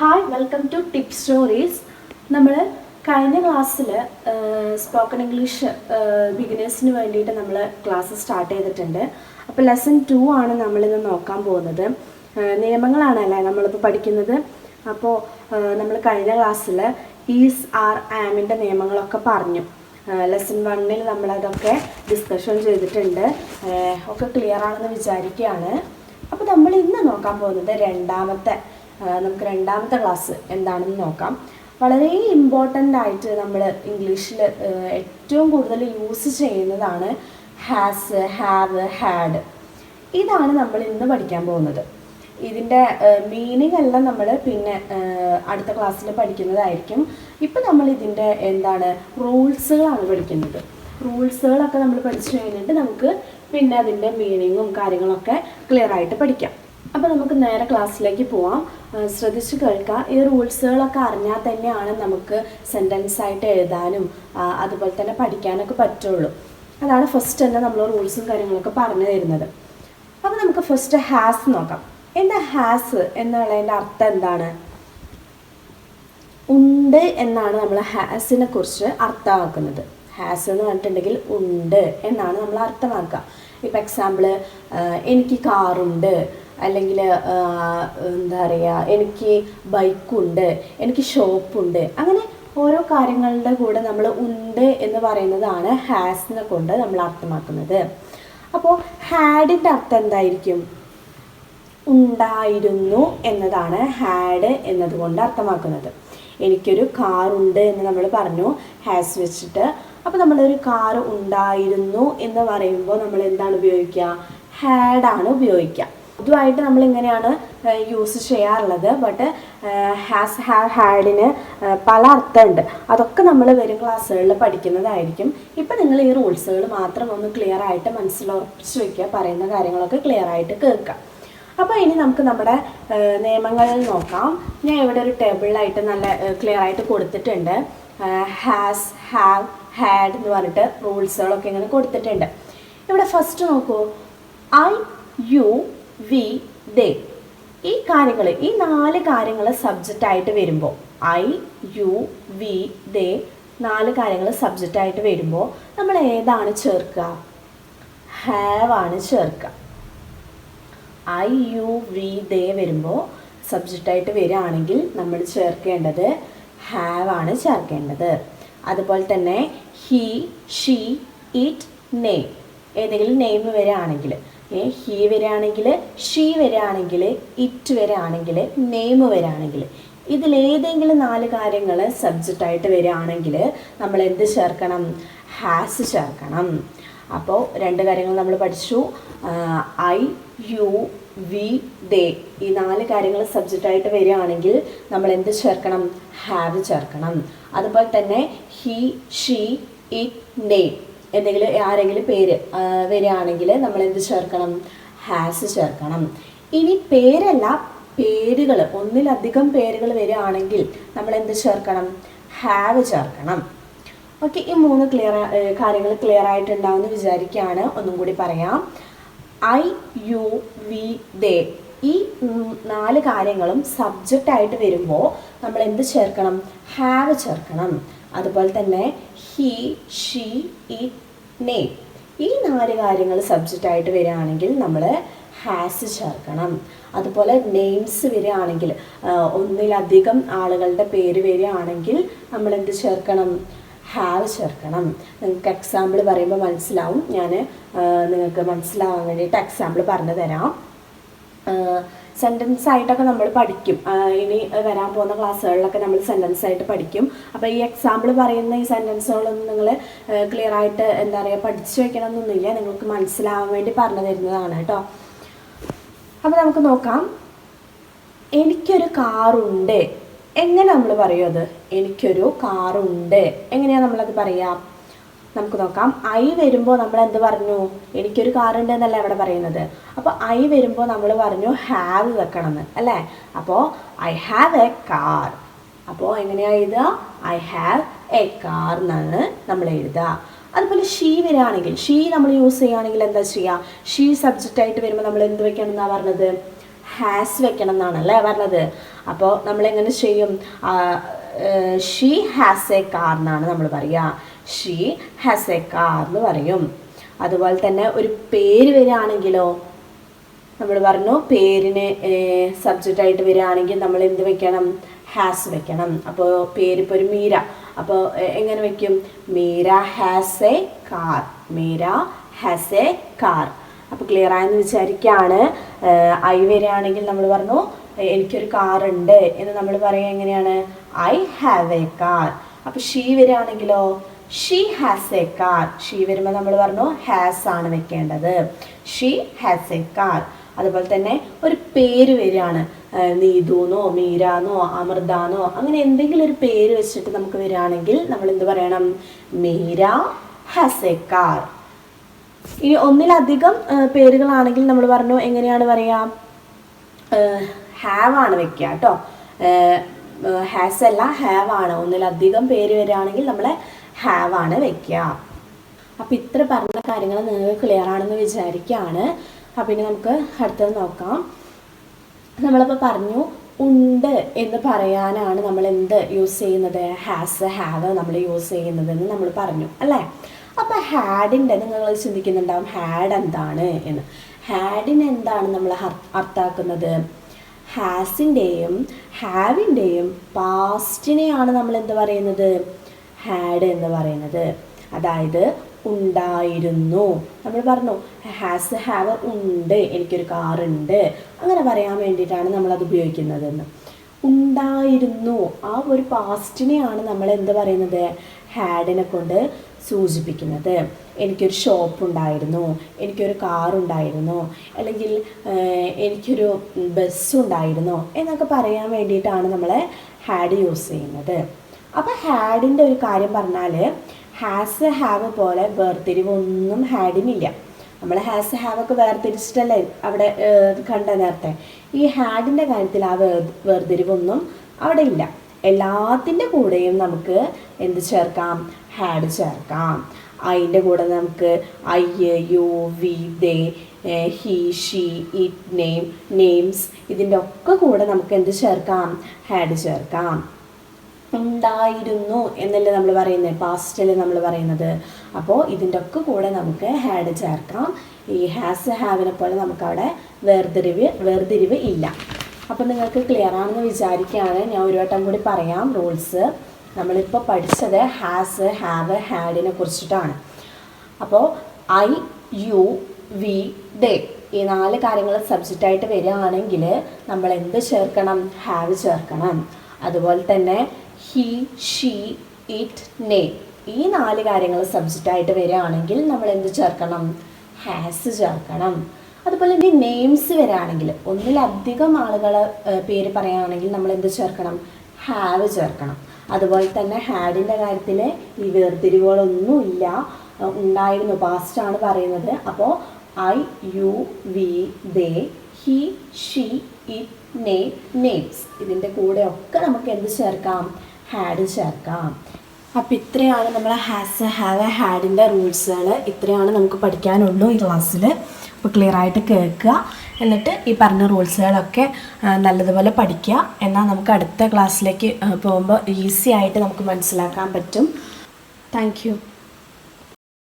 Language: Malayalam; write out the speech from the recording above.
Hi welcome to tip stories നമ്മൾ കഴിഞ്ഞ ക്ലാസ്സിൽ സ്പോക്കൺ ഇംഗ്ലീഷ് ബിഗിനേഴ്സിന് വേണ്ടിയിട്ട് നമ്മൾ ക്ലാസ് സ്റ്റാർട്ട് ചെയ്തിട്ടുണ്ട്. അപ്പോൾ ലെസൺ ടു ആണ് നമ്മളിന്ന് നോക്കാൻ പോകുന്നത്. നിയമങ്ങളാണല്ലേ നമ്മളിപ്പോൾ പഠിക്കുന്നത്? അപ്പോൾ നമ്മൾ കഴിഞ്ഞ ക്ലാസ്സിൽ ഈസ് ആർ ആമിന്റെ നിയമങ്ങളൊക്കെ പറഞ്ഞു. ലെസൺ വണ്ണിൽ നമ്മളതൊക്കെ ഡിസ്കഷൻ ചെയ്തിട്ടുണ്ട്. ഒക്കെ ക്ലിയർ ആണെന്ന് വിചാരിക്കുകയാണ്. അപ്പോൾ നമ്മൾ ഇന്ന് നോക്കാൻ പോകുന്നത് രണ്ടാമത്തെ നമുക്ക് രണ്ടാമത്തെ ക്ലാസ് എന്താണെന്ന് നോക്കാം. വളരെ ഇമ്പോർട്ടന്റ് ആയിട്ട് നമ്മൾ ഇംഗ്ലീഷിൽ ഏറ്റവും കൂടുതൽ യൂസ് ചെയ്യുന്നതാണ് ഹാസ് ഹാവ് ഹാഡ് ഇതാണ് നമ്മൾ ഇന്ന് പഠിക്കാൻ പോകുന്നത്. ഇതിന്റെ മീനിങ് എല്ലാം നമ്മൾ പിന്നെ അടുത്ത ക്ലാസ്സിൽ പഠിക്കുന്നതായിരിക്കും. ഇപ്പം നമ്മൾ ഇതിന്റെ എന്താണ് റൂൾസുകളാണ് പഠിക്കുന്നത്. റൂൾസുകളൊക്കെ നമ്മൾ പഠിച്ചു കഴിഞ്ഞിട്ട് നമുക്ക് പിന്നെ അതിന്റെ മീനിങ്ങും കാര്യങ്ങളൊക്കെ ക്ലിയർ ആയിട്ട് പഠിക്കാം. അപ്പോൾ നമുക്ക് നേരെ ക്ലാസ്സിലേക്ക് പോവാം. ശ്രദ്ധിച്ചു കേൾക്കുക ഈ റൂൾസുകളൊക്കെ അറിഞ്ഞാൽ തന്നെയാണ് നമുക്ക് സെന്റൻസ് ആയിട്ട് എഴുതാനും അതുപോലെ തന്നെ പഠിക്കാനൊക്കെ പറ്റുള്ളൂ. അതാണ് ഫസ്റ്റ് തന്നെ നമ്മൾ റൂൾസും കാര്യങ്ങളൊക്കെ പറഞ്ഞു തരുന്നത്. അപ്പോൾ നമുക്ക് ഫസ്റ്റ് ഹാസ് നോക്കാം. എന്താ ഹാസ് എന്നുള്ളതിന്റെ അർത്ഥം എന്താണ്? ഉണ്ട് എന്നാണ് നമ്മൾ ഹാസിനെ കുറിച്ച് അർത്ഥമാക്കുന്നത്. ഹാസ് എന്ന് പറഞ്ഞിട്ടുണ്ടെങ്കിൽ ഉണ്ട് എന്നാണ് നമ്മൾ അർത്ഥമാക്കുക. ഇപ്പം എക്സാമ്പിൾ എനിക്ക് കാറുണ്ട്. അല്ലെങ്കിൽ എന്താ പറയുക എനിക്ക് ബൈക്കുണ്ട് എനിക്ക് ഷോപ്പുണ്ട് അങ്ങനെ ഓരോ കാര്യങ്ങളുടെ കൂടെ നമ്മൾ ഉണ്ട് എന്ന് പറയുന്നതാണ് ഹാസിനെ കൊണ്ട് നമ്മൾ അർത്ഥമാക്കുന്നത്. അപ്പോൾ ഹാഡിന്റെ അർത്ഥം എന്തായിരിക്കും? ഉണ്ടായിരുന്നു എന്നതാണ് ഹാഡ് എന്നതുകൊണ്ട് അർത്ഥമാക്കുന്നത്. എനിക്കൊരു കാറുണ്ട് എന്ന് നമ്മൾ പറഞ്ഞു ഹാസ് വെച്ചിട്ട്. അപ്പോൾ നമ്മളൊരു കാർ ഉണ്ടായിരുന്നു എന്ന് പറയുമ്പോൾ നമ്മൾ എന്താണ് ഉപയോഗിക്കുക? ഹാഡാണ് ഉപയോഗിക്കുക. ഇതുമായിട്ട് നമ്മൾ ഇങ്ങനെയാണ് യൂസ് ചെയ്യാറുള്ളത്. ബട്ട് ഹാസ് ഹാവ് ഹാഡിന് പല അർത്ഥമുണ്ട്. അതൊക്കെ നമ്മൾ വരും ക്ലാസ്സുകളിൽ പഠിക്കുന്നതായിരിക്കും. ഇപ്പം നിങ്ങൾ ഈ റൂൾസുകൾ മാത്രം ഒന്ന് ക്ലിയർ ആയിട്ട് മനസ്സിലുറപ്പിച്ച് വയ്ക്കുക പറയുന്ന കാര്യങ്ങളൊക്കെ ക്ലിയർ ആയിട്ട് കേൾക്കുക. അപ്പോൾ ഇനി നമുക്ക് നമ്മുടെ നിയമങ്ങളിൽ നോക്കാം. ഞാൻ ഇവിടെ ഒരു ടേബിളിലായിട്ട് നല്ല ക്ലിയർ ആയിട്ട് കൊടുത്തിട്ടുണ്ട്. ഹാസ് ഹാവ് ഹാഡ് എന്ന് പറഞ്ഞിട്ട് റൂൾസുകളൊക്കെ ഇങ്ങനെ കൊടുത്തിട്ടുണ്ട്. ഇവിടെ ഫസ്റ്റ് നോക്കൂ. I you we they. ഈ കാര്യങ്ങൾ ഈ നാല് കാര്യങ്ങൾ സബ്ജക്റ്റ് ആയിട്ട് വരുമ്പോൾ ഐ യു വി ദേ നാല് കാര്യങ്ങൾ സബ്ജക്റ്റ് ആയിട്ട് വരുമ്പോൾ നമ്മൾ ഏതാണ് ചേർക്കുക? ഹാവ് ആണ് ചേർക്കുക. ഐ യു വി ദേ വരുമ്പോൾ സബ്ജക്റ്റായിട്ട് വരികയാണെങ്കിൽ നമ്മൾ ചേർക്കേണ്ടത് ഹാവ് ആണ് ചേർക്കേണ്ടത്. അതുപോലെ തന്നെ ഹി ഷീ ഇറ്റ് നെയ് ഏതെങ്കിലും നെയിം വരികയാണെങ്കിൽ ഹി വരാണെങ്കിൽ ഷീ വരാണെങ്കിൽ ഇറ്റ് വരാണെങ്കിൽ നെയിം വരാണെങ്കിൽ. ഇതിലേതെങ്കിലും നാല് കാര്യങ്ങൾ സബ്ജക്റ്റായിട്ട് വരികയാണെങ്കിൽ നമ്മൾ എന്ത് ചേർക്കണം? ഹാസ് ചേർക്കണം. അപ്പോൾ രണ്ട് കാര്യങ്ങൾ നമ്മൾ പഠിച്ചു. ഐ യു വി ദേ ഈ നാല് കാര്യങ്ങൾ സബ്ജക്റ്റായിട്ട് വരികയാണെങ്കിൽ നമ്മൾ എന്ത് ചേർക്കണം? ഹാവ് ചേർക്കണം. അതുപോലെ തന്നെ ഹി ഷീ ഇറ്റ് നെ എന്തെങ്കിലും ആരെങ്കിലും പേര് വരികയാണെങ്കിൽ നമ്മൾ എന്ത് ചേർക്കണം? ഹാസ് ചേർക്കണം. ഇനി പേരല്ല പേരുകൾ ഒന്നിലധികം പേരുകൾ വരികയാണെങ്കിൽ നമ്മൾ എന്ത് ചേർക്കണം? ഹാവ് ചേർക്കണം. ഓക്കെ ഈ മൂന്ന് ക്ലിയർ കാര്യങ്ങൾ ക്ലിയർ ആയിട്ടുണ്ടാവുമെന്ന് വിചാരിക്കുകയാണ്. ഒന്നും കൂടി പറയാം. ഐ യു വി ദേ ഈ നാല് കാര്യങ്ങളും സബ്ജക്റ്റ് ആയിട്ട് വരുമ്പോൾ നമ്മൾ എന്ത് ചേർക്കണം? ഹാവ് ചേർക്കണം. അതുപോലെ തന്നെ ഹി ഷീ ഇറ്റ് നെയ് ഈ നാല് കാര്യങ്ങൾ സബ്ജക്റ്റ് ആയിട്ട് വരികയാണെങ്കിൽ നമ്മൾ ഹാസ് ചേർക്കണം. അതുപോലെ നെയിംസ് വരികയാണെങ്കിൽ ഒന്നിലധികം ആളുകളുടെ പേര് വരികയാണെങ്കിൽ നമ്മൾ എന്ത് ചേർക്കണം? ഹാവ് ചേർക്കണം. നിങ്ങൾക്ക് എക്സാമ്പിൾ പറയുമ്പോൾ മനസ്സിലാവും. ഞാൻ നിങ്ങൾക്ക് മനസ്സിലാവാൻ വേണ്ടിയിട്ട് എക്സാമ്പിൾ പറഞ്ഞു തരാം സെന്റൻസ് ആയിട്ടൊക്കെ നമ്മൾ പഠിക്കും. ഇനി വരാൻ പോകുന്ന ക്ലാസ്സുകളിലൊക്കെ നമ്മൾ സെന്റൻസ് ആയിട്ട് പഠിക്കും. അപ്പോൾ ഈ എക്സാമ്പിൾ പറയുന്ന ഈ സെന്റൻസുകളൊന്നും നിങ്ങൾ ക്ലിയർ ആയിട്ട് എന്താ പറയുക പഠിച്ചു വെക്കണം എന്നൊന്നുമില്ല നിങ്ങൾക്ക് മനസ്സിലാവാൻ വേണ്ടി പറഞ്ഞു തരുന്നതാണ് കേട്ടോ. അപ്പോൾ നമുക്ക് നോക്കാം. എനിക്കൊരു കാറുണ്ട്. എങ്ങനെ നമ്മൾ പറയും അത്? എനിക്കൊരു കാറുണ്ട്. എങ്ങനെയാണ് നമ്മളത് പറയാം? നമുക്ക് നോക്കാം. ഐ വരുമ്പോൾ നമ്മൾ എന്ത് പറഞ്ഞു? എനിക്കൊരു ഉണ്ട് എന്നല്ല ഇവിടെ പറയുന്നത്. അപ്പോൾ ഐ വരുമ്പോൾ നമ്മൾ പറഞ്ഞു ഹാവ് വെക്കണം എന്ന് അല്ലേ? അപ്പോൾ ഐ ഹാവ് എ കാർ അപ്പോൾ എങ്ങനെയാണ് എഴുതുക? ഐ ഹാവ് എ കാർ എന്നാണ് നമ്മൾ എഴുതുക. അതുപോലെ ഷീ വരികയാണെങ്കിൽ ഷീ നമ്മൾ യൂസ് ചെയ്യുകയാണെങ്കിൽ എന്താ ചെയ്യുക? ഷീ സബ്ജക്റ്റ് ആയിട്ട് വരുമ്പോൾ നമ്മൾ എന്ത് വെക്കണം എന്നാണ് പറഞ്ഞത്? ഹാസ് വെക്കണം എന്നാണ് അല്ലേ പറഞ്ഞത്. അപ്പോൾ നമ്മൾ എങ്ങനെ ചെയ്യും? ഷീ ഹാസ് എ കാർ എന്നാണ് നമ്മൾ പറയുക. ഷീ ഹാസ് എ കാർ എന്ന് പറയും. അതുപോലെ തന്നെ ഒരു പേര് വരികയാണെങ്കിലോ നമ്മൾ പറഞ്ഞു പേരിന് സബ്ജക്റ്റ് ആയിട്ട് വരികയാണെങ്കിൽ നമ്മൾ എന്ത് വെക്കണം? ഹാസ് വെക്കണം. അപ്പോൾ പേരിപ്പോൾ ഒരു മീര. അപ്പോൾ എങ്ങനെ വെക്കും? Meera has a car Meera has a car അപ്പോൾ ക്ലിയർ ആയെന്ന് വിചാരിക്കുകയാണ്. ഐ വരികയാണെങ്കിൽ നമ്മൾ പറഞ്ഞു എനിക്കൊരു കാർ ഉണ്ട്. എന്ന് നമ്മൾ പറയുക എങ്ങനെയാണ്? ഐ ഹാവ് എ കാർ അപ്പോൾ she വരികയാണെങ്കിലോ she has a car she വരുമ്പോൾ നമ്മൾ പറഞ്ഞു ഹാസ് ആണ് വെക്കേണ്ടത്. ഷീ ഹാസ് എ കാർ അതുപോലെ തന്നെ ഒരു പേര് വരികയാണ്. നീതുന്നോ മീരാന്നോ അമൃതാന്നോ അങ്ങനെ എന്തെങ്കിലും ഒരു പേര് വെച്ചിട്ട് നമുക്ക് വരികയാണെങ്കിൽ നമ്മൾ എന്ത് പറയണം? മീര ഹാസ് എ കാർ ഇനി ഒന്നിലധികം പേരുകളാണെങ്കിൽ നമ്മൾ പറഞ്ഞു എങ്ങനെയാണ് പറയുക ഹാവ് ആണ് വെക്കുക കേട്ടോ ഹാസ് അല്ല ഹാവ് ആണ്. ഒന്നിലധികം പേര് വരികയാണെങ്കിൽ നമ്മൾ ഹാവ് ആണ് വെക്കുക അപ്പം ഇത്ര പറഞ്ഞ കാര്യങ്ങൾ നിങ്ങൾക്ക് ക്ലിയർ ആണെന്ന് വിചാരിക്കുകയാണ് അപ്പം ഇനി നമുക്ക് അടുത്തത് നോക്കാം. നമ്മളിപ്പോൾ പറഞ്ഞു ഉണ്ട് എന്ന് പറയാനാണ് നമ്മൾ എന്ത് യൂസ് ചെയ്യുന്നത്? ഹാസ് ഹാവ് നമ്മൾ യൂസ് ചെയ്യുന്നതെന്ന് നമ്മൾ പറഞ്ഞു അല്ലേ? അപ്പോൾ ഹാഡിന്റെ നിങ്ങൾ ചിന്തിക്കുന്നുണ്ടാവും ഹാഡ് എന്താണ് എന്ന്. ഹാഡിന് എന്താണ് നമ്മൾ അർത്ഥാക്കുന്നത് ഹാസിന്റെയും ഹാവിന്റെയും പാസ്റ്റിനെയാണ് നമ്മൾ എന്ത് പറയുന്നത്? ഹാഡ് എന്ന് പറയുന്നത്. അതായത് ഉണ്ടായിരുന്നു. നമ്മൾ പറഞ്ഞു ഹാസ് ഹാവ് ഉണ്ട്. എനിക്കൊരു കാറുണ്ട് അങ്ങനെ പറയാൻ വേണ്ടിയിട്ടാണ് നമ്മളത് ഉപയോഗിക്കുന്നതെന്ന്. ഉണ്ടായിരുന്നു. ആ ഒരു പാസ്റ്റിനെയാണ് നമ്മൾ എന്ത് പറയുന്നത്? ഹാഡിനെ കൊണ്ട് സൂചിപ്പിക്കുന്നത്. എനിക്കൊരു ഷോപ്പ് ഉണ്ടായിരുന്നു. എനിക്കൊരു കാർ ഉണ്ടായിരുന്നു. അല്ലെങ്കിൽ എനിക്കൊരു ബസ് ഉണ്ടായിരുന്നു. എന്നൊക്കെ പറയാൻ വേണ്ടിയിട്ടാണ് നമ്മൾ ഹാഡ് യൂസ് ചെയ്യുന്നത്. അപ്പോൾ ഹാഡിന്റെ ഒരു കാര്യം പറഞ്ഞാൽ ഹാസ് ഹാവ് പോലെ വേർതിരിവൊന്നും ഹാഡിനില്ല. നമ്മൾ ഹാസ് ഹാവ് ഒക്കെ വേർതിരിച്ചിട്ടല്ലേ അവിടെ കണ്ട നേരത്തെ. ഈ ഹാഡിന്റെ കാര്യത്തിൽ ആ വേർ വേർതിരിവൊന്നും അവിടെ ഇല്ല എല്ലാത്തിന്റെ കൂടെയും നമുക്ക് എന്ത് ചേർക്കാം? ഹാഡ് ചേർക്കാം. അതിന്റെ കൂടെ നമുക്ക് I you we they he she it name names ഇതിന്റെ ഒക്കെ കൂടെ നമുക്ക് എന്ത് ചേർക്കാം? ഹാഡ് ചേർക്കാം. ഉണ്ടായിരുന്നു എന്നല്ലേ നമ്മൾ പറയുന്നത്? പാസ്റ്റിൽ നമ്മൾ പറയുന്നത്. അപ്പോൾ ഇതിന്റെ ഒക്കെ കൂടെ നമുക്ക് ഹാഡ് ചേർക്കാം. ഈ ഹാസ് ഹാവിനെ പോലെ നമുക്കവിടെ വേർതിരിവ് വേർതിരിവ് ഇല്ല. അപ്പോൾ നിങ്ങൾക്ക് ക്ലിയർ ആണെന്ന് വിചാരിക്കുകയാണ്. ഞാൻ ഒരു വട്ടം കൂടി പറയാം റൂൾസ് നമ്മളിപ്പോൾ പഠിച്ചത് ഹാസ് ഹാവ് ഹാഡിനെ കുറിച്ചിട്ടാണ്. അപ്പോൾ ഐ യു വി ദേ ഈ നാല് കാര്യങ്ങൾ സബ്ജക്റ്റായിട്ട് വരികയാണെങ്കിൽ നമ്മൾ എന്ത് ചേർക്കണം? ഹാവ് ചേർക്കണം. അതുപോലെ തന്നെ ഹി ഷീ ഇറ്റ് നെ ഈ നാല് കാര്യങ്ങൾ സബ്ജക്റ്റായിട്ട് വരികയാണെങ്കിൽ നമ്മൾ എന്ത് ചേർക്കണം? ഹാസ് ചേർക്കണം. അതുപോലെ ഇനി നെയിംസ് വരികയാണെങ്കിൽ ഒന്നിലധികം ആളുകൾ പേര് പറയുകയാണെങ്കിൽ നമ്മൾ എന്ത് ചേർക്കണം? ഹാവ് ചേർക്കണം. അതുപോലെ തന്നെ ഹാഡിന്റെ കാര്യത്തിൽ ഈ വേർതിരിവുകളൊന്നുമില്ല. ഉണ്ടായിരുന്നു. പാസ്റ്റാണ് പറയുന്നത്. അപ്പോൾ I you we they he she it name names ഇതിന്റെ കൂടെ ഒക്കെ നമുക്ക് എന്ത് ചേർക്കാം? ഹാഡ് ചേർക്കാം. അപ്പോൾ ഇത്രയാണ് നമ്മൾ ഹാസ് ഹാവ് എ ഹാഡിന്റെ റൂൾസുകൾ ഇത്രയാണ് നമുക്ക് പഠിക്കാനുള്ളൂ ഈ ക്ലാസ്സിൽ അപ്പോൾ ക്ലിയർ ആയിട്ട് കേൾക്കുക. എന്നിട്ട് ഈ പറഞ്ഞ റൂൾസുകളൊക്കെ നല്ലതുപോലെ പഠിക്കുക. എന്നാൽ നമുക്ക് അടുത്ത ക്ലാസ്സിലേക്ക് പോകുമ്പോൾ ഈസി ആയിട്ട് നമുക്ക് മനസ്സിലാക്കാൻ പറ്റും. താങ്ക്